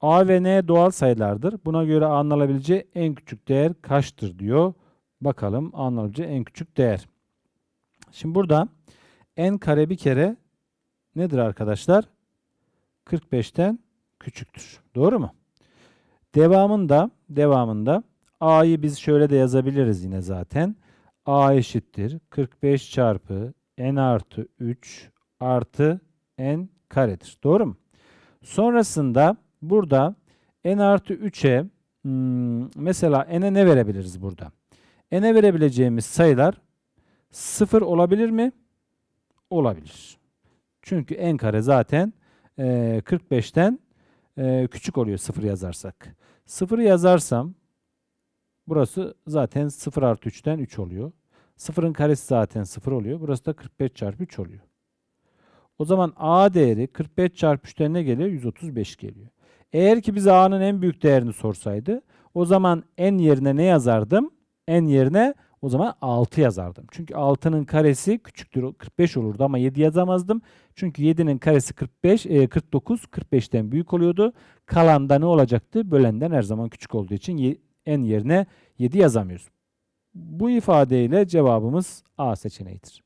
A ve N doğal sayılardır. Buna göre A'nın alabileceği en küçük değer kaçtır diyor. Bakalım A'nın alabileceği en küçük değer. Şimdi burada n kare bir kere nedir arkadaşlar? 45'ten küçüktür. Doğru mu? Devamında devamında A'yı biz şöyle de yazabiliriz yine zaten. A eşittir 45 çarpı n artı 3 artı n karedir. Doğru mu? Sonrasında burada n artı 3'e hmm, mesela n'e ne verebiliriz burada? n'e verebileceğimiz sayılar 0 olabilir mi? Olabilir. Çünkü n kare zaten eee, 45'ten eee, küçük oluyor 0 yazarsak. 0 yazarsam burası zaten 0 artı 3'ten 3 oluyor. 0'ın karesi zaten 0 oluyor. Burası da 45 çarpı 3 oluyor. O zaman A değeri 45 çarpı 3'ten ne geliyor? 135 geliyor. Eğer ki bize A'nın en büyük değerini sorsaydı o zaman n yerine ne yazardım? n yerine o zaman 6 yazardım. Çünkü 6'nın karesi küçüktür 45 olurdu ama 7 yazamazdım. Çünkü 7'nin karesi 45, e, 49, 45'ten büyük oluyordu. Kalan da ne olacaktı? Bölenden her zaman küçük olduğu için ye- n yerine 7 yazamıyoruz. Bu ifadeyle cevabımız A seçeneğidir.